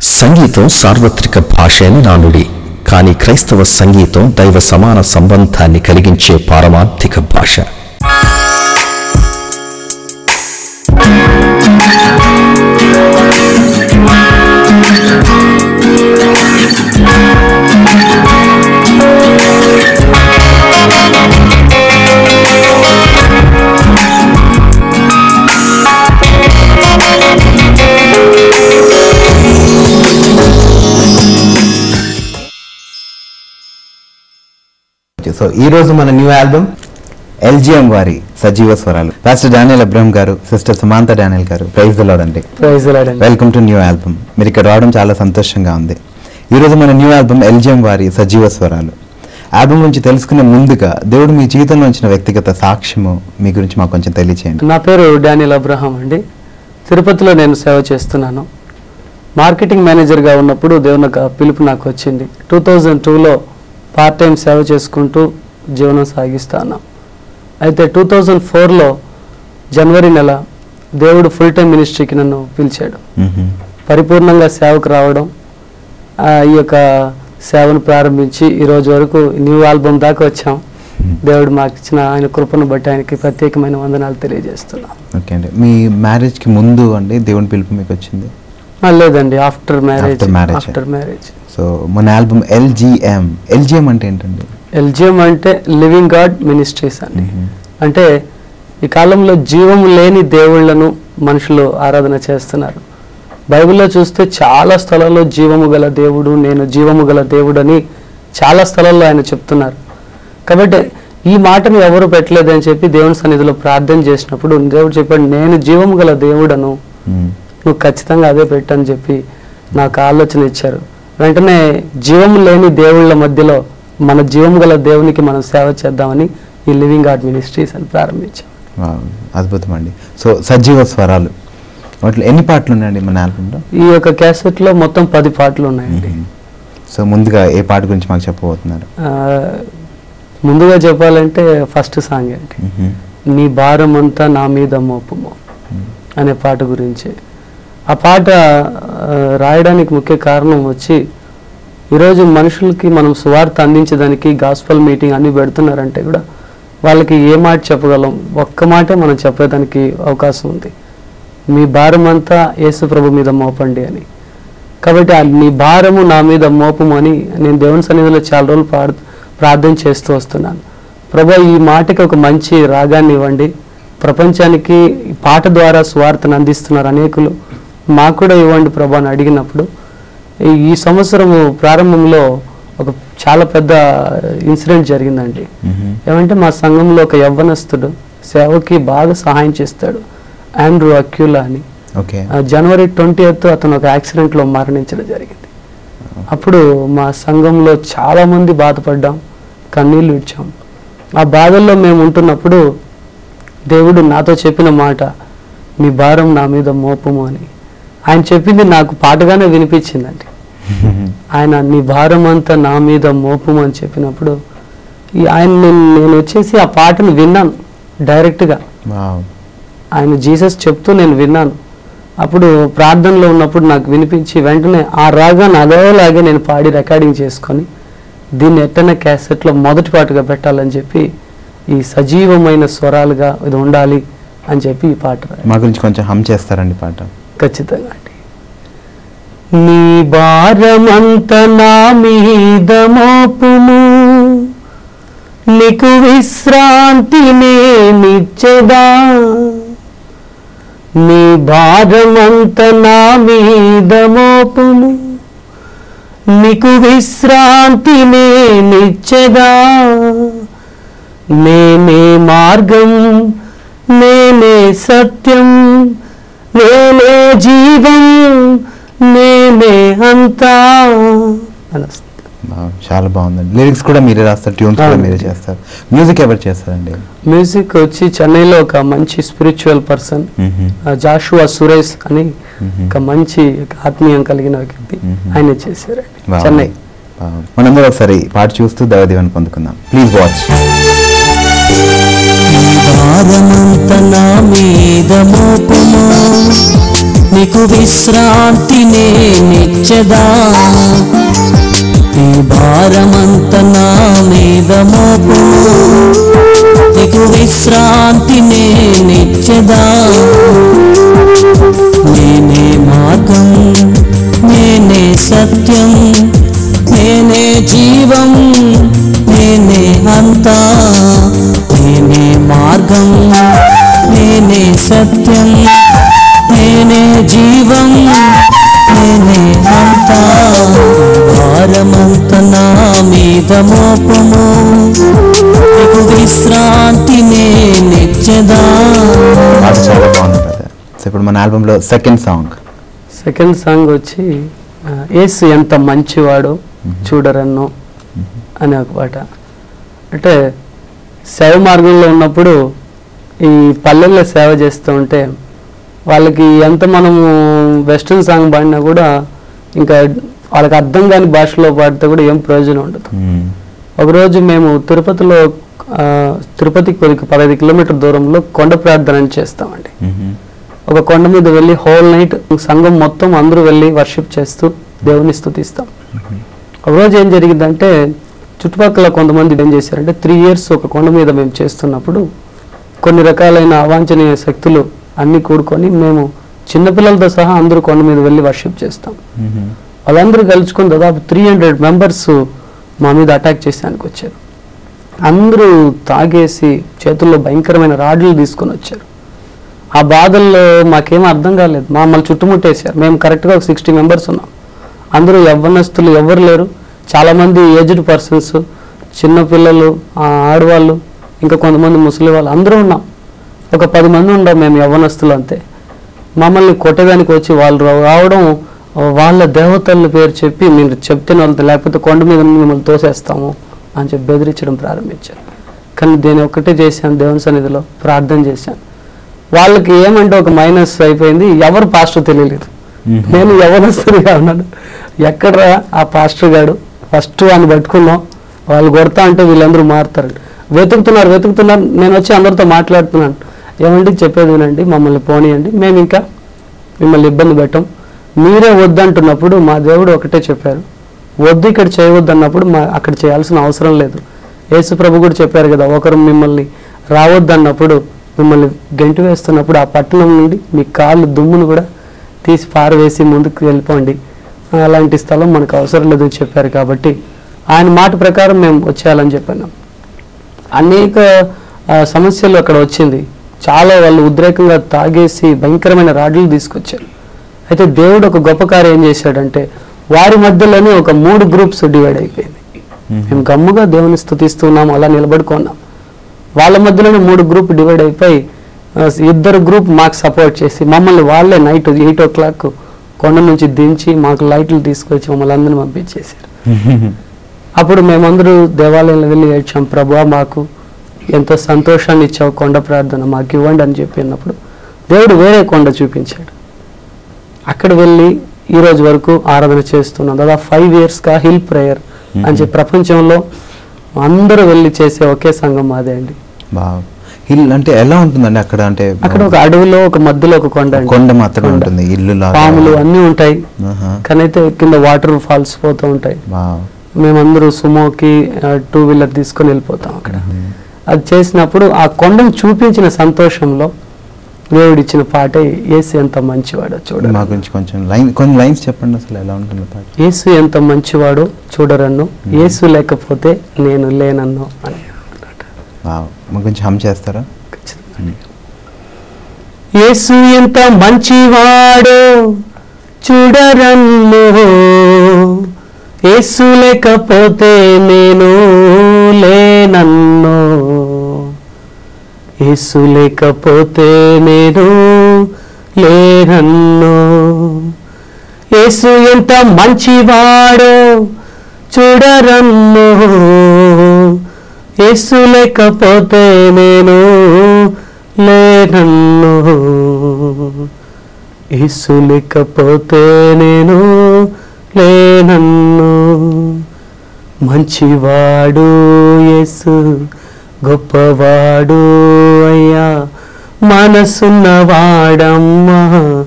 సంగీతం సార్వత్రిక భాష అని నానుడి కానీ క్రైస్తవ సంగీతం దైవ సమాన సంబంధాన్ని కలిగించే పారమార్థిక భాష. ఈ రోజు మన న్యూ ఆల్బమ్ ఎల్జిఎం వారి సజీవ స్వరాలు. పాస్టర్ డానియల్ అబ్రహం గారు సిస్టర్ సుమాంత డానియల్ గారు ప్రైజ్ ద లార్డ్ అండి. Praise. Welcome to new album. మీరు ఇక్కడ రావడం చాలా సంతోషంగా ఉంది. ఈ రోజు మన న్యూ ఆల్బమ్ ఎల్జిఎం వారి సజీవ స్వరాలు. ఆల్బమ్ గురించి తెలుసుకునే ముందుగా దేవుడు మీ జీవితంలో ఉంచిన వ్యక్తిగత సాక్ష్యము మీ గురించి మాకు కొంచెం తెలియచేయండి. నా పేరు డానియల్ అబ్రహాం అండి. తిరుపతిలో నేను సేవ చేస్తున్నాను. మార్కెటింగ్ మేనేజర్గా ఉన్నప్పుడు దేవుని పిలుపు నాకు వచ్చింది. టూ థౌజండ్ టూలో పార్ట్ టైం సేవ చేసుకుంటూ జీవనం సాగిస్తాను అయితే టూ థౌజండ్ ఫోర్లో జనవరి నెల దేవుడు ఫుల్ టైం మినిస్ట్రీకి నన్ను పిలిచాడు. పరిపూర్ణంగా సేవకు రావడం ఈ యొక్క సేవను ప్రారంభించి ఈ రోజు వరకు న్యూ ఆల్బమ్ దాకా వచ్చాం. దేవుడు మాకు ఇచ్చిన ఆయన కృపను బట్టి ఆయనకి ప్రత్యేకమైన వందనాలు తెలియజేస్తున్నాం. ఓకే అండి. మీ మ్యారేజ్కి ముందు అండి దేవుని పిలుపు మీకు వచ్చింది? లేదండి. After marriage. After marriage. So మన ఆల్బమ్ ఎల్జిఎం. ఎల్జిఎం అంటే ఏంటండి? ఎల్జిఎం అంటే లివింగ్ గాడ్ మినిస్ట్రీస్ అండి. అంటే ఈ కాలంలో జీవం లేని దేవుళ్ళను మనుషులు ఆరాధన చేస్తున్నారు బైబిల్లో చూస్తే చాలా స్థలాల్లో జీవము గల దేవుడు నేను జీవము గల దేవుడు అని చాలా స్థలాల్లో ఆయన చెప్తున్నారు కాబట్టి ఈ మాటను ఎవరు పెట్టలేదని చెప్పి దేవుని సన్నిధిలో ప్రార్థన చేసినప్పుడు దేవుడు చెప్పాడు నేను జీవము గల దేవుడను. నువ్వు ఖచ్చితంగా అదే పెట్టని చెప్పి నాకు ఆలోచన ఇచ్చారు వెంటనే జీవం లేని దేవుళ్ళ మధ్యలో మన జీవం గల దేవునికి మనం సేవ చేద్దామని ఈ లివింగ్ గాడ్ మినిస్ట్రీస్ అని ప్రారంభించాం. అద్భుతం అండి. సో సజీవ స్వరాలు. వాటిలో ఎన్ని పాటలు ఉన్నాయండి మన ఆల్బంలో? ఈ యొక్క క్యాసెట్లో మొత్తం పది పాటలు ఉన్నాయండి సో ముందుగా ఏ పాట గురించి మాకు చెప్పబోతున్నారు? ముందుగా చెప్పాలంటే ఫస్ట్ సాంగ్ అండి. నీ భారం అంతా నా మీద మోపము అనే పాట గురించి. ఆ పాట రాయడానికి ముఖ్య కారణం వచ్చి ఈరోజు మనుషులకి మనం సువార్త అందించడానికి గాస్పల్ మీటింగ్ అన్ని పెడుతున్నారంటే కూడా వాళ్ళకి ఏ మాట చెప్పగలం? ఒక్క మాటే మనం చెప్పేదానికి అవకాశం ఉంది. మీ భారం అంతా యేసు ప్రభు మీద మోపండి అని. కాబట్టి నీ భారము నా మీద మోపము అని నేను దేవుని సన్నిధిలో చాలా రోజులు ప్రార్ ప్రార్థన చేస్తూ వస్తున్నాను. ప్రభు ఈ మాటకి ఒక మంచి రాగాన్ని ఇవ్వండి. ప్రపంచానికి పాట ద్వారా స్వార్థను అందిస్తున్నారు అనేకులు. మాకు కూడా ఇవ్వండి ప్రభు అని అడిగినప్పుడు ఈ- సంవత్సరము ప్రారంభంలో ఒక చాలా పెద్ద ఇన్సిడెంట్ జరిగిందండి. ఏమంటే మా సంఘంలో ఒక యవ్వనస్తుడు సేవకి బాగా సహాయం చేస్తాడు ఆండ్రూ అక్యులా అని. జనవరి ట్వంటీ అతను ఒక యాక్సిడెంట్లో మరణించడం జరిగింది. అప్పుడు మా సంఘంలో చాలా మంది బాధపడ్డాం కన్నీళ్ళు ఇచ్చాం ఆ బాధల్లో మేము ఉంటున్నప్పుడు దేవుడు నాతో చెప్పిన మాట మీ భారం నా మీద మోపము అని. ఆయన చెప్పింది నాకు పాటగానే వినిపించిందండి ఆయన నీ భారం అంతా నా మీద మోపము అని చెప్పినప్పుడు ఆయన నేను నేను వచ్చేసి ఆ పాటను విన్నాను డైరెక్ట్గా. ఆయన జీసస్ చెప్తూ నేను విన్నాను అప్పుడు ప్రార్థనలో ఉన్నప్పుడు నాకు వినిపించి వెంటనే ఆ రాగాన్ని అదేలాగే నేను పాడి రికార్డింగ్ చేసుకొని దీన్ని ఎట్టన క్యాసెట్లో మొదటి పాటుగా పెట్టాలని చెప్పి ఈ సజీవమైన స్వరాలుగా ఇది ఉండాలి అని చెప్పి ఈ పాట. మా గురించి కొంచెం హమ్ చేస్తారండి పాట ఖచ్చితంగా అండి. నీ భారమంత నా మీద మోపుము. నీకు విశ్రాంతి నేనిచ్చదా. నీ భారమంత నా మీద మోపుము. నీకు విశ్రాంతి నేనిచ్చదా. నేనే మార్గం నేనే సత్యం. నేనే జీవం నేనే అంతా చాలా బాగుందండి లిరిక్స్ కూడా మీరే రాస్తారు ట్యూన్స్ కూడా. మీరే చేస్తారు మ్యూజిక్ ఎవరు చేస్తారండి మ్యూజిక్ వచ్చి చెన్నైలో ఒక మంచి స్పిరిచువల్ పర్సన్. జాషువా సురేష్ అని. ఒక మంచి ఆత్మీయం కలిగిన వ్యక్తి. ఆయన చేశారండి. చెన్నై. మనందరం ఒకసారి పాట చూస్తూ దైవదీవెన పొందుకుందాం ప్లీజ్ వాచ్ భారమంత నా మీద మోపుము. నీకు విశ్రాంతి నేనిచ్చదా? నెచ్చెదా ఈ భారమంత నా మీద మోపుము. నీకు విశ్రాంతి నేనిచ్చదా? నేనే మార్గం నేనే సత్యం. మీద మోపము నీకు విశ్రాంతి నేనిచ్చెదా పాట చాలా బాగుంది brother. సో ఇప్పుడు మన ఆల్బంలో సెకండ్ సాంగ్ సెకండ్ సాంగ్ వచ్చి యేసు ఎంత మంచివాడో చూడరన్ను అనే ఒక పాట. అంటే సేవ మార్గంలో ఉన్నప్పుడు ఈ పల్లెల్లో సేవ చేస్తూ ఉంటే వాళ్ళకి ఎంత మనము వెస్ట్రన్ సాంగ్ పాడినా కూడా ఇంకా వాళ్ళకి అర్థం కాని భాషలో పాడితే కూడా ఏం ప్రయోజనం ఉండదు. ఒకరోజు మేము తిరుపతిలో తిరుపతికి కొద్దిగా పదహైదు కిలోమీటర్ దూరంలో కొండ ప్రార్థన చేస్తామండి. ఒక కొండ మీద వెళ్ళి హోల్ నైట్ సంఘం మొత్తం అందరూ వెళ్ళి వర్షిప్ చేస్తూ దేవుని స్తుతిస్తాం ఒక రోజు ఏం జరిగిందంటే చుట్టుపక్కల కొంతమంది ఏం చేశారంటే త్రీ ఇయర్స్ ఒక కొండ మీద మేము చేస్తున్నప్పుడు కొన్ని రకాలైన అవాంఛనీయ శక్తులు అన్ని కూడుకొని మేము చిన్నపిల్లలతో సహా అందరూ కొండ మీద వెళ్ళి వర్షిప్ చేస్తాం. వాళ్ళందరూ కలుసుకొని దాదాపు త్రీ హండ్రెడ్ మెంబర్స్ మా మీద అటాక్ చేసేదానికి వచ్చారు. అందరూ తాగేసి చేతుల్లో భయంకరమైన రాడ్లు తీసుకొని వచ్చారు. ఆ బాధల్లో మాకేం అర్థం కాలేదు. మమ్మల్ని చుట్టుముట్టేశారు. మేము కరెక్ట్గా ఒక సిక్స్టీ మెంబర్స్ ఉన్నాం. అందరూ యవ్వనస్తులు ఎవరు లేరు. చాలామంది ఏజ్డ్ పర్సన్స్ చిన్నపిల్లలు ఆడవాళ్ళు ఇంకా కొంతమంది ముసలి వాళ్ళు అందరూ ఉన్నాం. ఒక పది మంది ఉన్నాం మేము యవ్వనస్తులు అంతే. మమ్మల్ని కొట్టేదానికి వచ్చి వాళ్ళు రావడం వాళ్ళ దేవతల పేరు చెప్పి మీరు చెప్తే వెళ్తే లేకపోతే కొండ మీద మిమ్మల్ని తోసేస్తాము అని చెప్పి బెదిరించడం ప్రారంభించారు. కానీ నేను ఒక్కటే చేశాను దేవుని సన్నిధిలో ప్రార్థన చేశాను. వాళ్ళకి ఏమంటే ఒక మైనస్ అయిపోయింది ఎవరు పాస్టర్ తెలియలేదు. నేను యవనస్తుడిగా ఉన్నాను. ఎక్కడ ఆ పాస్టర్ గాడు? ఫస్ట్ వాడిని పట్టుకున్నాం. వాళ్ళు కొడతా అంటే వీళ్ళందరూ మారుతారు. వెతుకుతున్నారు వెతుకుతున్నారు. నేను వచ్చి అందరితో మాట్లాడుతున్నాను. ఏమండి? చెప్పేది వినండి మమ్మల్ని పోనీయండి. మేము ఇంకా మిమ్మల్ని ఇబ్బంది పెట్టం. మీరే వద్దంటున్నప్పుడు మా దేవుడు ఒకటే చెప్పారు. వద్దు ఇక్కడ చేయవద్దు అన్నప్పుడు మా అక్కడ చేయాల్సిన అవసరం లేదు. యేసు ప్రభు కూడా చెప్పారు కదా ఒకరు మిమ్మల్ని రావద్దన్నప్పుడు మిమ్మల్ని గెంటు వేస్తున్నప్పుడు ఆ పట్టణం నుండి మీ కాళ్ళు దుమ్మును కూడా తీసి పారవేసి ముందుకు వెళ్ళిపోండి. అలాంటి స్థలం మనకు అవసరం లేదని చెప్పారు కాబట్టి ఆయన మాట ప్రకారం మేము వచ్చేయాలని చెప్పినాం అనేక సమస్యలు అక్కడ వచ్చింది. చాలా వాళ్ళు ఉద్రేకంగా తాగేసి భయంకరమైన రాడ్లు తీసుకొచ్చారు. అయితే దేవుడు ఒక గొప్ప కార్యం ఏం చేశాడంటే వారి మధ్యలోనే ఒక మూడు గ్రూప్స్ డివైడ్ అయిపోయింది మేము. గమ్ముగా దేవుని స్థుతిస్తున్నాం అలా నిలబడుకున్నాం. వాళ్ళ మధ్యలోనే మూడు గ్రూప్ డివైడ్ అయిపోయి ఇద్దరు గ్రూప్ మాకు సపోర్ట్ చేసి మమ్మల్ని వాళ్ళే నైట్ ఎయిట్ ఓ క్లాక్ కొండ నుంచి దించి మాకు లైట్లు తీసుకొచ్చి మమ్మల్ని అందరిని పంపించేశారు. అప్పుడు మేమందరూ దేవాలయంలో వెళ్ళి ఏడ్చాం ప్రభా మాకు ఎంతో సంతోషాన్ని ఇచ్చావు కొండ ప్రార్థన మాకు ఇవ్వండి అని చెప్పినప్పుడు దేవుడు వేరే కొండ చూపించాడు. అక్కడ వెళ్ళి ఈ రోజు వరకు ఆరాధన చేస్తున్నాం దాదాపు ఫైవ్ ఇయర్స్గా హిల్ ప్రేయర్ అని చెప్పి ప్రపంచంలో అందరూ వెళ్ళి చేసే ఒకే సంఘం మాదే అండి హిల్ అంటే ఎలా ఉంటుందండి అక్కడ అంటే అక్కడ ఒక అడవిలో ఒక మధ్యలో ఒక కొండ. కొండ మాత్రమే. ఉంటుంది ఇల్లు పాములు అన్నీ ఉంటాయి. కానీ అయితే కింద వాటర్ ఫాల్స్ పోతూ ఉంటాయి. మేమందరూ సుమోకి టూ వీలర్ తీసుకొని వెళ్ళిపోతాం అక్కడ అది చేసినప్పుడు ఆ కొండను చూపించిన సంతోషంలో దేవుడిచ్చిన పాటే యేసు ఎంత మంచివాడో మా చూడరు గురించి కొంచెం లైన్ కొన్ని లైన్స్ చెప్పండి అసలు ఎలా ఉంటుంది పాట? యేసు ఎంత మంచివాడో చూడరన్ను యేసు లేకపోతే నేను లేనన్ను అని. మా గురించి హమ్ చేస్తారా. యేసు ఎంత మంచివాడో చూడరన్ను యేసు లేకపోతే నేను యేసు లేకపోతే నేను లేనన్ను. యేసు ఎంత మంచివాడో చూడరన్ను. యేసు లేకపోతే నేను లేనన్ను. యేసు లేకపోతే నేను లేనన్ను. మంచివాడు యేసు గొప్పవాడు అయ్యా. మనసున్నవాడమ్మా